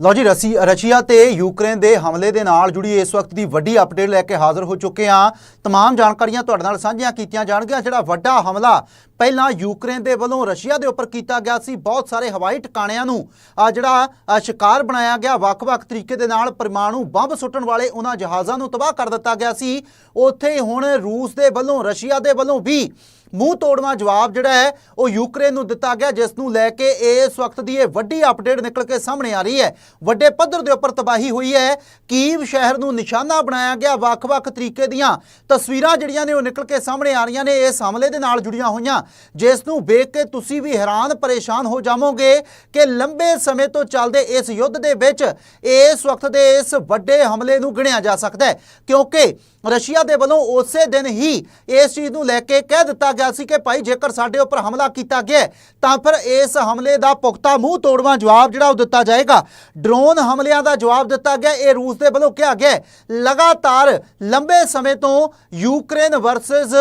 ਲਓ ਜੀ ਰਸੀ ਰਸ਼ੀਆ ਤੇ ਯੂਕਰੇਨ ਦੇ ਹਮਲੇ ਦੇ ਨਾਲ ਜੁੜੀ ਇਸ ਵਕਤ ਦੀ ਵੱਡੀ ਅਪਡੇਟ ਲੈ ਕੇ ਹਾਜ਼ਰ ਹੋ ਚੁੱਕੇ ਹਾਂ तमाम ਜਾਣਕਾਰੀਆਂ ਤੁਹਾਡੇ ਨਾਲ ਸਾਂਝੀਆਂ ਕੀਤੀਆਂ ਜਾਣਗੀਆਂ ਜਿਹੜਾ ਵੱਡਾ ਹਮਲਾ ਪਹਿਲਾਂ ਯੂਕਰੇਨ ਦੇ ਵੱਲੋਂ ਰਸ਼ੀਆ ਦੇ ਉੱਪਰ ਕੀਤਾ ਗਿਆ ਸੀ, ਬਹੁਤ ਸਾਰੇ ਹਵਾਈ ਟਿਕਾਣਿਆਂ ਨੂੰ ਆ ਜਿਹੜਾ ਸ਼ਿਕਾਰ ਬਣਾਇਆ ਗਿਆ। ਵੱਖ-ਵੱਖ ਤਰੀਕੇ ਦੇ ਨਾਲ ਪਰਮਾਣੂ ਬੰਬ ਸੁੱਟਣ ਵਾਲੇ ਉਹਨਾਂ ਜਹਾਜ਼ਾਂ ਨੂੰ ਤਬਾਹ ਕਰ ਦਿੱਤਾ ਗਿਆ ਸੀ। ਉੱਥੇ ਹੀ ਹੁਣ ਰੂਸ ਦੇ ਵੱਲੋਂ, ਰਸ਼ੀਆ ਦੇ ਵੱਲੋਂ ਵੀ ਮੂੰਹ ਤੋੜਵਾ ਜਵਾਬ ਜਿਹੜਾ ਹੈ, ਉਹ ਯੂਕਰੇਨ ਨੂੰ ਦਿੱਤਾ ਗਿਆ, ਜਿਸ ਨੂੰ ਲੈ ਕੇ ਇਸ ਵਕਤ ਦੀ ਇਹ ਵੱਡੀ ਅਪਡੇਟ ਨਿਕਲ ਕੇ ਸਾਹਮਣੇ ਆ ਰਹੀ ਹੈ। ਵੱਡੇ ਪੱਧਰ ਦੇ ਉੱਪਰ ਤਬਾਹੀ ਹੋਈ ਹੈ। ਕੀਵ ਸ਼ਹਿਰ ਨੂੰ ਨਿਸ਼ਾਨਾ ਬਣਾਇਆ ਗਿਆ। ਵੱਖ-ਵੱਖ ਤਰੀਕੇ ਦੀਆਂ ਤਸਵੀਰਾਂ ਜਿਹੜੀਆਂ ਨੇ ਉਹ ਨਿਕਲ ਕੇ ਸਾਹਮਣੇ ਆ ਰਹੀਆਂ ਨੇ। ਇਸ ਹਮਲੇ ਦੇ ਨਾਲ ਜੁੜੀਆਂ ਹੋਈਆਂ ਜਿਸ ਨੂੰ ਵੇਖ ਕੇ ਤੁਸੀਂ ਵੀ ਹੈਰਾਨ ਪਰੇਸ਼ਾਨ ਹੋ ਜਾਵੋਗੇ ਕਿ ਲੰਬੇ ਸਮੇਂ ਤੋਂ ਚੱਲਦੇ ਇਸ ਯੁੱਧ ਦੇ ਵਿੱਚ ਇਸ ਵਕਤ ਦੇ ਇਸ ਵੱਡੇ ਹਮਲੇ ਨੂੰ ਗਿਣਿਆ ਜਾ ਸਕਦਾ ਹੈ। ਕਿਉਂਕਿ ਰਸ਼ੀਆ ਦੇ ਵੱਲੋਂ ਉਸੇ ਦਿਨ ਹੀ ਇਸ ਚੀਜ਼ ਨੂੰ ਲੈ ਕੇ ਕਹਿ ਦਿੱਤਾ ਗਿਆ ਸੀ ਕਿ ਭਾਈ ਜੇਕਰ ਸਾਡੇ ਉੱਪਰ ਹਮਲਾ ਕੀਤਾ ਗਿਆ ਤਾਂ ਫਿਰ ਇਸ ਹਮਲੇ ਦਾ ਪੁਖਤਾ ਮੂੰਹ ਤੋੜਵਾ ਜਵਾਬ ਜਿਹੜਾ ਉਹ ਦਿੱਤਾ ਜਾਏਗਾ। ਡਰੋਨ ਹਮਲਿਆਂ ਦਾ ਜਵਾਬ ਦਿੱਤਾ ਗਿਆ, ਇਹ ਰੂਸ ਦੇ ਵੱਲੋਂ ਕਿਹਾ ਗਿਆ ਲਗਾਤਾਰ ਲੰਬੇ ਸਮੇਂ ਤੋਂ ਯੂਕਰੇਨ ਵਰਸਸ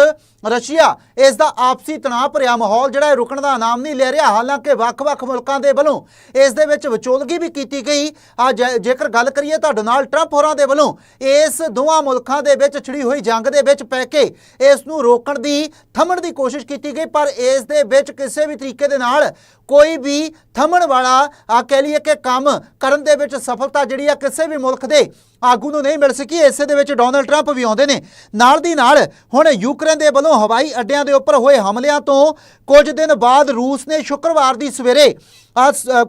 ਰਸ਼ੀਆ, ਇਸ ਦਾ ਆਪਸੀ ਤਣਾਅ ਭਰਿਆ ਮਾਹੌਲ ਜਿਹੜਾ ਹੈ ਰੁਕਣ ਦਾ ਨਾਮ ਨਹੀਂ ਲੈ ਰਿਹਾ, ਹਾਲਾਂਕਿ ਵੱਖ-ਵੱਖ ਮੁਲਕਾਂ ਦੇ ਵੱਲੋਂ ਇਸ ਦੇ ਵਿੱਚ ਵਿਚੋਲਗੀ ਵੀ ਕੀਤੀ ਗਈ। ਆ ਜੇਕਰ ਗੱਲ ਕਰੀਏ ਤਾਂ ਡੋਨਾਲਡ ਟਰੰਪ ਹੋਰਾਂ ਦੇ ਵੱਲੋਂ ਇਸ ਦੋਵਾਂ ਮੁਲਕਾਂ ਦੇ ਵਿੱਚ ਛਿੜੀ ਹੋਈ ਜੰਗ ਦੇ ਵਿੱਚ ਪੈ ਕੇ ਇਸ ਨੂੰ ਰੋਕਣ ਦੀ, ਥੰਮਣ ਦੀ ਕੋਸ਼ਿਸ਼ ਕੀਤੀ ਗਈ, ਪਰ ਇਸ ਦੇ ਵਿੱਚ ਕਿਸੇ ਵੀ ਤਰੀਕੇ ਦੇ ਨਾਲ ਕੋਈ ਵੀ ਥੰਮਣ ਵਾਲਾ ਆ ਕਹਿ ਲਈਏ ਕਿ ਕੰਮ ਕਰਨ ਦੇ ਵਿੱਚ ਸਫਲਤਾ ਜਿਹੜੀ ਆ ਕਿਸੇ ਵੀ ਮੁਲਕ ਦੇ ਆਗੂ ਨੂੰ ਨਹੀਂ ਮਿਲ ਸਕੀ, ਇਸੇ ਦੇ ਵਿੱਚ ਡੋਨਲਡ ਟਰੰਪ ਵੀ ਆਉਂਦੇ ਨੇ। ਨਾਲ ਦੀ ਨਾਲ ਹੁਣ ਯੂਕਰੇਨ ਦੇ ਵੱਲੋਂ ਹਵਾਈ ਅੱਡਿਆਂ ਦੇ ਉੱਪਰ ਹੋਏ ਹਮਲਿਆਂ ਤੋਂ ਕੁਝ ਦਿਨ ਬਾਅਦ ਰੂਸ ਨੇ ਸ਼ੁੱਕਰਵਾਰ ਦੀ ਸਵੇਰੇ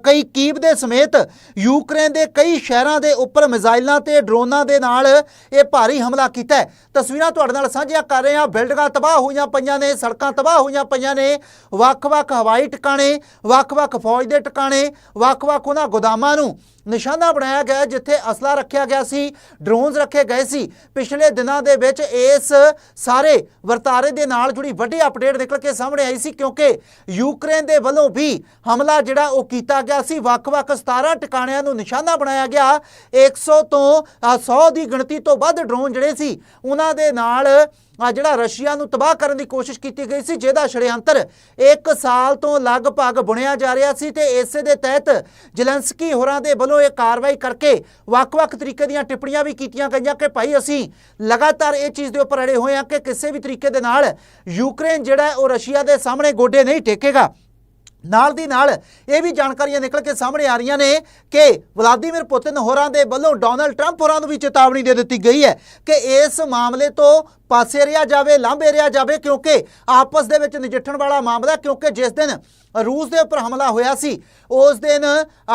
ਕਈ ਕੀਵ ਦੇ ਸਮੇਤ ਯੂਕਰੇਨ ਦੇ ਕਈ ਸ਼ਹਿਰਾਂ ਦੇ ਉੱਪਰ ਮਿਜ਼ਾਈਲਾਂ ਤੇ ਡਰੋਨਾਂ ਦੇ ਨਾਲ ਇਹ ਭਾਰੀ ਹਮਲਾ ਕੀਤਾ ਤਸਵੀਰਾਂ ਤੁਹਾਡੇ ਨਾਲ ਸਾਂਝੀਆਂ ਕਰ ਰਹੇ ਹਾਂ। ਬਿਲਡਿੰਗਾਂ ਤਬਾਹ ਹੋਈਆਂ ਪਈਆਂ ਨੇ, ਸੜਕਾਂ ਤਬਾਹ ਹੋਈਆਂ ਪਈਆਂ ਨੇ। ਵੱਖ-ਵੱਖ ਹਵਾਈ ਟਿਕਾਣੇ, ਵੱਖ-ਵੱਖ ਫੌਜ ਦੇ ਟਿਕਾਣੇ, ਵੱਖ-ਵੱਖ ਉਹਨਾਂ ਗੋਦਾਮਾਂ ਨੂੰ ਨਿਸ਼ਾਨਾ ਬਣਾਇਆ ਗਿਆ ਜਿੱਥੇ ਅਸਲਾ ਰੱਖਿਆ ਗਿਆ ਸੀ ਡਰੋਨਸ ਰੱਖੇ ਗਏ ਸੀ। ਪਿਛਲੇ ਦਿਨਾਂ ਦੇ ਵਿੱਚ ਇਸ ਸਾਰੇ ਵਰਤਾਰੇ ਦੇ ਨਾਲ ਜੁੜੀ ਵੱਡੀ ਅਪਡੇਟ ਨਿਕਲ ਕੇ ਸਾਹਮਣੇ ਆਈ ਸੀ ਕਿਉਂਕਿ ਯੂਕਰੇਨ ਦੇ ਵੱਲੋਂ ਵੀ ਹਮਲਾ ਜਿਹੜਾ ਉਹ ਕੀਤਾ ਗਿਆ ਸੀ। ਵੱਖ-ਵੱਖ 17 ਟਿਕਾਣਿਆਂ ਨੂੰ ਨਿਸ਼ਾਨਾ ਬਣਾਇਆ ਗਿਆ। 100 ਤੋਂ ਅ, 100 ਦੀ ਗਿਣਤੀ ਤੋਂ ਵੱਧ ਡਰੋਨ ਜਿਹੜੇ ਸੀ ਉਹਨਾਂ ਦੇ ਨਾਲ ਆ ਜਿਹੜਾ ਰਸ਼ੀਆ ਨੂੰ ਤਬਾਹ ਕਰਨ ਦੀ ਕੋਸ਼ਿਸ਼ ਕੀਤੀ ਗਈ ਸੀ, ਜਿਹਦਾ ਛੜਯੰਤਰ 1 ਸਾਲ ਤੋਂ ਲਗਭਗ ਬੁਣਿਆ ਜਾ ਰਿਹਾ ਸੀ ਤੇ ਇਸੇ ਦੇ ਤਹਿਤ ਜ਼ੈਲੈਂਸਕੀ ਹੋਰਾਂ ਦੇ ਵੱਲੋਂ ਇਹ ਕਾਰਵਾਈ ਕਰਕੇ ਵੱਖ-ਵੱਖ ਤਰੀਕੇ ਦੀਆਂ ਟਿੱਪਣੀਆਂ ਵੀ ਕੀਤੀਆਂ ਗਈਆਂ ਕਿ ਭਾਈ ਅਸੀਂ ਲਗਾਤਾਰ ਇਹ ਚੀਜ਼ ਦੇ ਉੱਪਰ ਅੜੇ ਹੋਏ ਹਾਂ ਕਿ ਕਿਸੇ ਵੀ ਤਰੀਕੇ ਦੇ ਨਾਲ ਯੂਕਰੇਨ ਜਿਹੜਾ ਉਹ ਰਸ਼ੀਆ ਦੇ ਸਾਹਮਣੇ ਗੋਡੇ ਨਹੀਂ ਟੇਕੇਗਾ। ਨਾਲ ਦੀ ਨਾਲ ਇਹ ਵੀ ਜਾਣਕਾਰੀਆਂ ਨਿਕਲ ਕੇ ਸਾਹਮਣੇ ਆ ਰਹੀਆਂ ਨੇ ਕਿ ਵਲਾਦੀਮੀਰ ਪੁਤਿਨ ਹੋਰਾਂ ਦੇ ਵੱਲੋਂ ਡੋਨਲਡ ਟਰੰਪ ਹੋਰਾਂ ਨੂੰ ਵੀ ਚੇਤਾਵਨੀ ਦੇ ਦਿੱਤੀ ਗਈ ਹੈ ਕਿ ਇਸ ਮਾਮਲੇ ਤੋਂ ਪਾਸੇ ਰਿਆ ਜਾਵੇ, ਲਾਂਭੇ ਰਿਆ ਜਾਵੇ, ਕਿਉਂਕਿ ਆਪਸ ਦੇ ਵਿੱਚ ਨਜਿੱਠਣ ਵਾਲਾ ਮਾਮਲਾ, ਕਿਉਂਕਿ ਜਿਸ ਦਿਨ ਰੂਸ ਦੇ ਉੱਪਰ ਹਮਲਾ ਹੋਇਆ ਸੀ, ਉਸ ਦਿਨ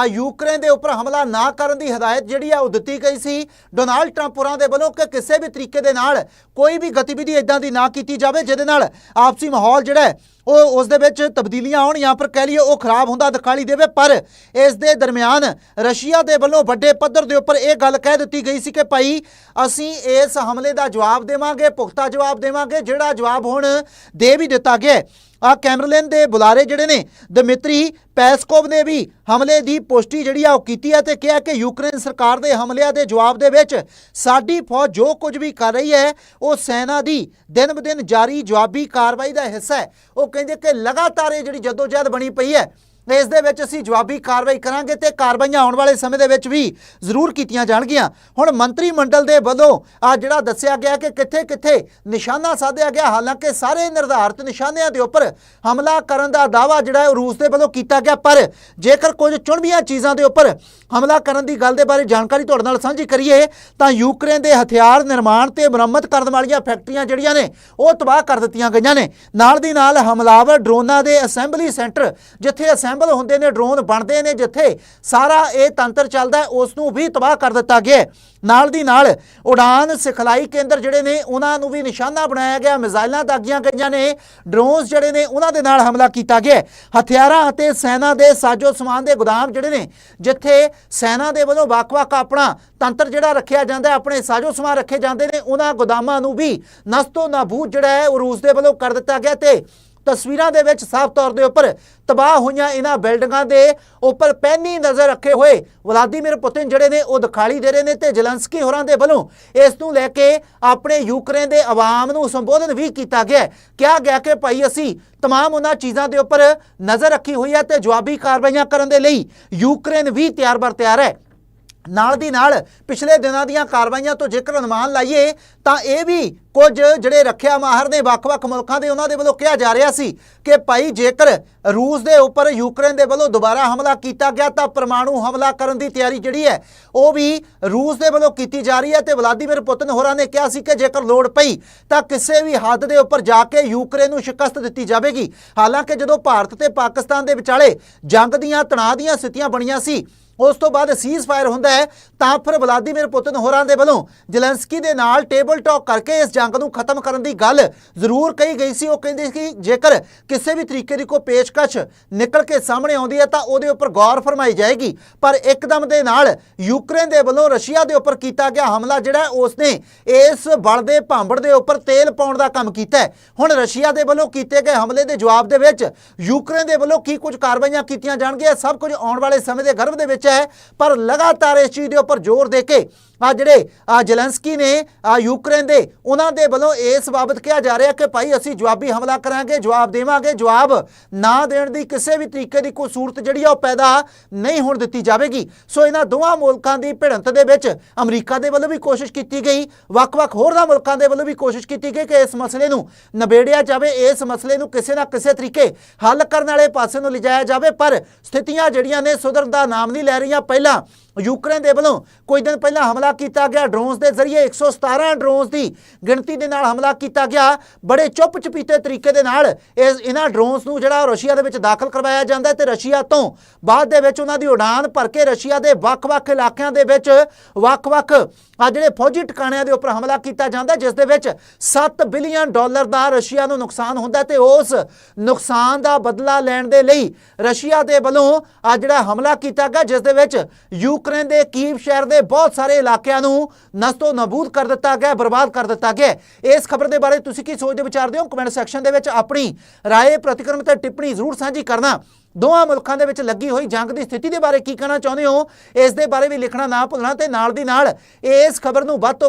ਯੂਕਰੇਨ ਦੇ ਉੱਪਰ ਹਮਲਾ ਨਾ ਕਰਨ ਦੀ ਹਦਾਇਤ ਜਿਹੜੀ ਆ ਉਹ ਦਿੱਤੀ ਗਈ ਸੀ। ਡੋਨਾਲਡ ਟਰੰਪ ਹੋਰਾਂ ਦੇ ਵੱਲੋਂ ਕਿ ਕਿਸੇ ਵੀ ਤਰੀਕੇ ਦੇ ਨਾਲ ਕੋਈ ਵੀ ਗਤੀਵਿਧੀ ਇਦਾਂ ਦੀ ਨਾ ਕੀਤੀ ਜਾਵੇ, ਜਿਹਦੇ ਨਾਲ ਆਪਸੀ ਮਾਹੌਲ ਜਿਹੜਾ ਉਹ ਉਸ ਦੇ ਵਿੱਚ ਤਬਦੀਲੀਆਂ ਆਉਣ ਜਾਂ ਫਿਰ ਕਹਿ ਲਈਏ ਉਹ ਖਰਾਬ ਹੁੰਦਾ ਦਿਖਾਈ ਦੇਵੇ। ਪਰ ਇਸ ਦੇ ਦਰਮਿਆਨ ਰਸ਼ੀਆ ਦੇ ਵੱਲੋਂ ਵੱਡੇ ਪੱਧਰ ਦੇ ਉੱਪਰ ਇਹ ਗੱਲ ਕਹਿ ਦਿੱਤੀ ਗਈ ਸੀ ਕਿ ਭਾਈ ਅਸੀਂ ਇਸ ਹਮਲੇ ਦਾ ਜਵਾਬ ਦੇਵਾਂਗੇ, ਪੁਖਤਾ ਜਵਾਬ ਦੇਵਾਂਗੇ, ਜਿਹੜਾ ਜਵਾਬ ਹੁਣ ਦੇ ਵੀ ਦਿੱਤਾ ਗਿਆ ਆ ਕੈਮਰਲਨ ਦੇ ਬੁਲਾਰੇ ਜਿਹੜੇ ਨੇ, ਦਮਿਤਰੀ ਪੈਸਕੋਵ ਨੇ ਵੀ ਹਮਲੇ ਦੀ ਪੁਸ਼ਟੀ ਜਿਹੜੀ ਆ ਉਹ ਕੀਤੀ ਹੈ ਤੇ ਕਿਹਾ ਕਿ ਯੂਕਰੇਨ ਸਰਕਾਰ ਦੇ ਹਮਲਿਆਂ ਦੇ ਜਵਾਬ ਦੇ ਵਿੱਚ ਸਾਡੀ ਫੌਜ ਜੋ ਕੁਝ ਵੀ ਕਰ ਰਹੀ ਹੈ, ਉਹ ਸੈਨਾ ਦੀ ਦਿਨ ਬਦਿਨ ਜਾਰੀ ਜਵਾਬੀ ਕਾਰਵਾਈ ਦਾ ਹਿੱਸਾ ਹੈ। ਉਹ ਕਹਿੰਦੇ ਕਿ ਲਗਾਤਾਰ ਇਹ ਜਿਹੜੀ ਜਦੋਜਹਿਦ ਬਣੀ ਪਈ ਹੈ ਇਸ ਦੇ ਵਿੱਚ ਅਸੀਂ ਜਵਾਬੀ ਕਾਰਵਾਈ ਕਰਾਂਗੇ ਤੇ ਕਾਰਵਾਈਆਂ ਆਉਣ ਵਾਲੇ ਸਮੇਂ ਦੇ ਵਿੱਚ ਵੀ ਜ਼ਰੂਰ ਕੀਤੀਆਂ ਜਾਣਗੀਆਂ। ਹੁਣ ਮੰਤਰੀ ਮੰਡਲ ਦੇ ਵੱਲੋਂ ਆ ਜਿਹੜਾ ਦੱਸਿਆ ਗਿਆ ਕਿ ਕਿੱਥੇ-ਕਿੱਥੇ ਨਿਸ਼ਾਨਾ ਸਾਧਿਆ ਗਿਆ, ਹਾਲਾਂਕਿ ਸਾਰੇ ਨਿਰਧਾਰਤ ਨਿਸ਼ਾਨਿਆਂ ਦੇ ਉੱਪਰ ਹਮਲਾ ਕਰਨ ਦਾ ਦਾਵਾ ਜਿਹੜਾ ਹੈ ਰੂਸ ਦੇ ਵੱਲੋਂ ਕੀਤਾ ਗਿਆ, ਪਰ ਜੇਕਰ ਕੁਝ ਚੁਣਵੀਆਂ ਚੀਜ਼ਾਂ ਦੇ ਉੱਪਰ ਹਮਲਾ ਕਰਨ ਦੀ ਗੱਲ ਦੇ ਬਾਰੇ ਜਾਣਕਾਰੀ ਤੁਹਾਡੇ ਨਾਲ ਸਾਂਝੀ ਕਰੀਏ, ਤਾਂ ਯੂਕਰੇਨ ਦੇ ਹਥਿਆਰ ਨਿਰਮਾਣ ਤੇ ਮੁਰੰਮਤ ਕਰਨ ਵਾਲੀਆਂ ਫੈਕਟਰੀਆਂ ਜਿਹੜੀਆਂ ਨੇ, ਉਹ ਤਬਾਹ ਕਰ ਦਿੱਤੀਆਂ ਗਈਆਂ ਨੇ। ਨਾਲ ਦੀ ਨਾਲ ਹਮਲਾਵਰ ਡਰੋਨਾਂ ਦੇ ਅਸੈਂਬਲੀ ਸੈਂਟਰ, ਜਿੱਥੇ ਅਸੈਂਬਲ ਹੁੰਦੇ ਨੇ ਡਰੋਨ ਬਣਦੇ ਨੇ ਜਿੱਥੇ ਸਾਰਾ ਇਹ ਤੰਤਰ ਚੱਲਦਾ ਉਸ ਨੂੰ ਵੀ ਤਬਾਹ ਕਰ ਦਿੱਤਾ ਗਿਆ ਨਾਲ ਦੀ ਨਾਲ ਉਡਾਨ ਸਿਖਲਾਈ ਕੇਂਦਰ ਜਿਹੜੇ ਨੇ, ਉਹਨਾਂ ਨੂੰ ਵੀ ਨਿਸ਼ਾਨਾ ਬਣਾਇਆ ਗਿਆ, ਮਿਜ਼ਾਈਲਾਂ ਦਾਗੀਆਂ ਗਈਆਂ ਨੇ ਡਰੋਨਸ ਜਿਹੜੇ ਨੇ, ਉਹਨਾਂ ਦੇ ਨਾਲ ਹਮਲਾ ਕੀਤਾ ਗਿਆ ਹਥਿਆਰਾਂ ਅਤੇ ਸੈਨਾ ਦੇ ਸਾਜੋ ਸਮਾਨ ਦੇ ਗੋਦਾਮ ਜਿਹੜੇ ਨੇ, ਜਿੱਥੇ ਸੈਨਾ ਦੇ ਵੱਲੋਂ ਵੱਖ-ਵੱਖ ਆਪਣਾ ਤੰਤਰ ਜਿਹੜਾ ਰੱਖਿਆ ਜਾਂਦਾ ਆਪਣੇ ਸਾਜੋ ਸਮਾਨ ਰੱਖੇ ਜਾਂਦੇ ਨੇ, ਉਹਨਾਂ ਗੋਦਾਮਾਂ ਨੂੰ ਵੀ ਨਸਤੋ ਨਾਬੂਦ ਜਿਹੜਾ ਹੈ, ਉਹ ਰੂਸ ਦੇ ਵੱਲੋਂ ਕਰ ਦਿੱਤਾ ਗਿਆ ਤੇ ਤਸਵੀਰਾਂ ਦੇ ਵਿੱਚ ਸਾਫ਼ ਤੌਰ ਦੇ ਉੱਪਰ ਤਬਾਹ ਹੋਈਆਂ ਇਹਨਾਂ ਬਿਲਡਿੰਗਾਂ ਦੇ ਉੱਪਰ ਪੈਨੀ ਨਜ਼ਰ ਰੱਖੇ ਹੋਏ ਵਲਾਦੀਮੀਰ ਪੁਤਿਨ ਜਿਹੜੇ ਨੇ ਉਹ ਦਿਖਾਈ ਦੇ ਰਹੇ ਨੇ ਤੇ ਜ਼ੈਲੈਂਸਕੀ ਹੋਰਾਂ ਦੇ ਵੱਲੋਂ ਇਸ ਨੂੰ ਲੈ ਕੇ ਆਪਣੇ ਯੂਕਰੇਨ ਦੇ ਆਵਾਮ ਨੂੰ ਸੰਬੋਧਨ ਵੀ ਕੀਤਾ ਗਿਆ ਹੈ। ਕਿਹਾ ਗਿਆ ਕਿ ਭਾਈ ਅਸੀਂ तमाम ਉਹਨਾਂ ਚੀਜ਼ਾਂ ਦੇ ਉੱਪਰ ਨਜ਼ਰ ਰੱਖੀ ਹੋਈ ਹੈ ਤੇ ਜਵਾਬੀ ਕਾਰਵਾਈਆਂ ਕਰਨ ਦੇ ਲਈ ਯੂਕਰੇਨ ਵੀ ਤਿਆਰ ਬਰ ਤਿਆਰ ਹੈ ਨਾਲ ਦੀ ਨਾਲ ਪਿਛਲੇ ਦਿਨਾਂ ਦੀਆਂ ਕਾਰਵਾਈਆਂ ਤੋਂ ਜੇਕਰ ਅਨੁਮਾਨ ਲਾਈਏ, ਤਾਂ ਇਹ ਵੀ ਕੁਝ ਜਿਹੜੇ ਰੱਖਿਆ ਮਾਹਰ ਨੇ ਵੱਖ-ਵੱਖ ਮੁਲਕਾਂ ਦੇ ਉਹਨਾਂ ਦੇ ਵੱਲੋਂ ਕਿਹਾ ਜਾ ਰਿਹਾ ਸੀ ਕਿ ਭਾਈ ਜੇਕਰ ਰੂਸ ਦੇ ਉੱਪਰ ਯੂਕਰੇਨ ਦੇ ਵੱਲੋਂ ਦੁਬਾਰਾ ਹਮਲਾ ਕੀਤਾ ਗਿਆ, ਤਾਂ ਪਰਮਾਣੂ ਹਮਲਾ ਕਰਨ ਦੀ ਤਿਆਰੀ ਜਿਹੜੀ ਹੈ, ਉਹ ਵੀ ਰੂਸ ਦੇ ਵੱਲੋਂ ਕੀਤੀ ਜਾ ਰਹੀ ਹੈ ਤੇ ਵਲਾਦੀਮੀਰ ਪੁਤਿਨ ਹੋਰਾਂ ਨੇ ਕਿਹਾ ਸੀ ਕਿ ਜੇਕਰ ਲੋੜ ਪਈ, ਤਾਂ ਕਿਸੇ ਵੀ ਹੱਦ ਦੇ ਉੱਪਰ ਜਾ ਕੇ ਯੂਕਰੇਨ ਨੂੰ ਸ਼ਿਕਸਤ ਦਿੱਤੀ ਜਾਵੇਗੀ। ਹਾਲਾਂਕਿ ਜਦੋਂ ਭਾਰਤ ਤੇ ਪਾਕਿਸਤਾਨ ਦੇ ਵਿਚਾਲੇ ਜੰਗ ਦੀਆਂ ਤਣਾਅ ਦੀਆਂ ਸਥਿਤੀਆਂ ਬਣੀਆਂ ਸੀ ਉਸ ਤੋਂ ਬਾਅਦ ਸੀਜ਼ ਫਾਇਰ ਹੁੰਦਾ ਹੈ, ਤਾਂ ਫਿਰ ਵਲਾਦੀਮੀਰ ਪੁਤਿਨ ਹੋਰਾਂ ਦੇ ਵੱਲੋਂ ਜ਼ੈਲੈਂਸਕੀ ਦੇ ਨਾਲ ਟੇਬਲ ਟਾਕ ਕਰਕੇ ਇਸ ਜੰਗ ਨੂੰ ਖਤਮ ਕਰਨ ਦੀ ਗੱਲ ਜ਼ਰੂਰ ਕਹੀ ਗਈ ਸੀ। ਉਹ ਕਹਿੰਦੇ ਕਿ ਜੇਕਰ ਕਿਸੇ ਵੀ ਤਰੀਕੇ ਦੀ ਕੋਈ ਪੇਸ਼ਕਸ਼ ਨਿਕਲ ਕੇ ਸਾਹਮਣੇ ਆਉਂਦੀ ਹੈ, ਤਾਂ ਉਹਦੇ ਉੱਪਰ ਗੌਰ ਫਰਮਾਈ ਜਾਏਗੀ। ਪਰ ਇੱਕਦਮ ਦੇ ਨਾਲ ਯੂਕਰੇਨ ਦੇ ਵੱਲੋਂ ਰਸ਼ੀਆ ਦੇ ਉੱਪਰ ਕੀਤਾ ਗਿਆ ਹਮਲਾ ਜਿਹੜਾ ਉਸ ਨੇ ਇਸ ਬਲਦੇ ਭਾਂਬੜ ਦੇ ਉੱਪਰ ਤੇਲ ਪਾਉਣ ਦਾ ਕੰਮ ਕੀਤਾ ਹੁਣ ਰਸ਼ੀਆ ਦੇ ਵੱਲੋਂ ਕੀਤੇ ਗਏ ਹਮਲੇ ਦੇ ਜਵਾਬ ਦੇ ਵਿੱਚ ਯੂਕਰੇਨ ਦੇ ਵੱਲੋਂ ਕੀ ਕੁਝ ਕਾਰਵਾਈਆਂ ਕੀਤੀਆਂ ਜਾਣਗੀਆਂ, ਸਭ ਕੁਝ ਆਉਣ ਵਾਲੇ ਸਮੇਂ ਦੇ ਗਰਭ ਦੇ ਵਿੱਚ ਹੈ ਪਰ ਲਗਾਤਾਰ ਇਸ ਚੀਜ਼ ਦੇ ਉੱਪਰ ਜ਼ੋਰ ਦੇ ਕੇ ਆ ਜਿਹੜੇ, ਆ ਜ਼ੈਲੈਂਸਕੀ ਨੇ, ਆ ਯੂਕਰੇਨ ਦੇ, ਉਹਨਾਂ ਦੇ ਵੱਲੋਂ ਇਸ ਬਾਬਤ ਕਿਹਾ ਜਾ ਰਿਹਾ ਕਿ ਭਾਈ ਅਸੀਂ ਜਵਾਬੀ ਹਮਲਾ ਕਰਾਂਗੇ, ਜਵਾਬ ਦੇਵਾਂਗੇ, ਜਵਾਬ ਨਾ ਦੇਣ ਦੀ ਕਿਸੇ ਵੀ ਤਰੀਕੇ ਦੀ ਕੋਈ ਸੂਰਤ ਜਿਹੜੀ ਆ ਉਹ ਪੈਦਾ ਨਹੀਂ ਹੋਣ ਦਿੱਤੀ ਜਾਵੇਗੀ। ਸੋ ਇਹਨਾਂ ਦੋਵਾਂ ਮੁਲਕਾਂ ਦੀ ਭਿੜੰਤ ਦੇ ਵਿੱਚ ਅਮਰੀਕਾ ਦੇ ਵੱਲੋਂ ਵੀ ਕੋਸ਼ਿਸ਼ ਕੀਤੀ ਗਈ, ਵੱਖ-ਵੱਖ ਹੋਰਨਾਂ ਮੁਲਕਾਂ ਦੇ ਵੱਲੋਂ ਵੀ ਕੋਸ਼ਿਸ਼ ਕੀਤੀ ਗਈ ਕਿ ਇਸ ਮਸਲੇ ਨੂੰ ਨਿਬੇੜਿਆ ਜਾਵੇ, ਇਸ ਮਸਲੇ ਨੂੰ ਕਿਸੇ ਨਾ ਕਿਸੇ ਤਰੀਕੇ ਹੱਲ ਕਰਨ ਵਾਲੇ ਪਾਸੇ ਨੂੰ ਲਿਜਾਇਆ ਜਾਵੇ, ਪਰ ਸਥਿਤੀਆਂ ਜਿਹੜੀਆਂ ਨੇ ਸੁਧਰਨ ਦਾ ਨਾਮ ਨਹੀਂ ਲੈ ਰਹੀਆਂ। ਪਹਿਲਾਂ ਯੂਕਰੇਨ ਦੇ ਵੱਲੋਂ ਕੁਝ ਦਿਨ ਪਹਿਲਾਂ ਹਮਲਾ ਕੀਤਾ ਗਿਆ। ਡਰੋਨਸ ਦੇ ਜ਼ਰੀਏ 117 ਡਰੋਨਸ ਦੀ ਗਿਣਤੀ ਦੇ ਨਾਲ ਹਮਲਾ ਕੀਤਾ ਗਿਆ। ਬੜੇ ਚੁੱਪ ਚਪੀਤੇ ਤਰੀਕੇ ਦੇ ਨਾਲ ਇਸ ਇਹਨਾਂ ਡਰੋਨਸ ਨੂੰ ਜਿਹੜਾ ਰਸ਼ੀਆ ਦੇ ਵਿੱਚ ਦਾਖਲ ਕਰਵਾਇਆ ਜਾਂਦਾ ਹੈ ਤੇ ਰਸ਼ੀਆ ਤੋਂ ਬਾਅਦ ਦੇ ਵਿੱਚ ਉਹਨਾਂ ਦੀ ਉਡਾਨ ਭਰ ਕੇ ਰਸ਼ੀਆ ਦੇ ਵੱਖ-ਵੱਖ ਇਲਾਕਿਆਂ ਦੇ ਵਿੱਚ ਵੱਖ-ਵੱਖ ਆ ਜਿਹੜੇ ਫੌਜੀ ਟਿਕਾਣਿਆਂ ਦੇ ਉੱਪਰ ਹਮਲਾ ਕੀਤਾ ਜਾਂਦਾ, ਜਿਸ ਦੇ ਵਿੱਚ 7 ਬਿਲੀਅਨ ਡਾਲਰ ਦਾ ਰਸ਼ੀਆ ਨੂੰ ਨੁਕਸਾਨ ਹੁੰਦਾ ਹੈ ਤੇ ਉਸ ਨੁਕਸਾਨ ਦਾ ਬਦਲਾ ਲੈਣ ਦੇ ਲਈ ਰਸ਼ੀਆ ਦੇ ਵੱਲੋਂ ਆ ਜਿਹੜਾ ਹਮਲਾ ਕੀਤਾ ਗਿਆ, ਜਿਸ ਦੇ ਵਿੱਚ ਯੂ ਯੂਕਰੇਨ ਦੇ ਕੀਵ ਸ਼ਹਿਰ ਦੇ ਬਹੁਤ ਸਾਰੇ ਇਲਾਕਿਆਂ ਨੂੰ ਨਸਤੋ ਨਬੂਦ ਕਰ ਦਿੱਤਾ ਗਿਆ, ਬਰਬਾਦ ਕਰ ਦਿੱਤਾ ਗਿਆ ਇਸ ਖਬਰ ਦੇ ਬਾਰੇ ਤੁਸੀਂ ਕੀ ਸੋਚਦੇ ਵਿਚਾਰਦੇ ਹੋ? ਕਮੈਂਟ ਸੈਕਸ਼ਨ ਦੇ ਵਿੱਚ ਆਪਣੀ ਰਾਏ, ਪ੍ਰਤੀਕਰਮ ਤੇ ਟਿੱਪਣੀ ਜ਼ਰੂਰ ਸਾਂਝੀ ਕਰਨਾ। ਦੋਵਾਂ ਮੁਲਕਾਂ ਦੇ ਵਿੱਚ ਲੱਗੀ ਹੋਈ ਜੰਗ ਦੀ ਸਥਿਤੀ ਦੇ ਬਾਰੇ ਕੀ ਕਹਿਣਾ ਚਾਹੁੰਦੇ ਹੋ? ਇਸ ਦੇ ਬਾਰੇ ਵੀ ਲਿਖਣਾ ਨਾ ਭੁੱਲਣਾ ਤੇ ਨਾਲ ਦੀ ਨਾਲ ਇਸ ਖਬਰ ਨੂੰ ਵੱਧ ਤੋਂ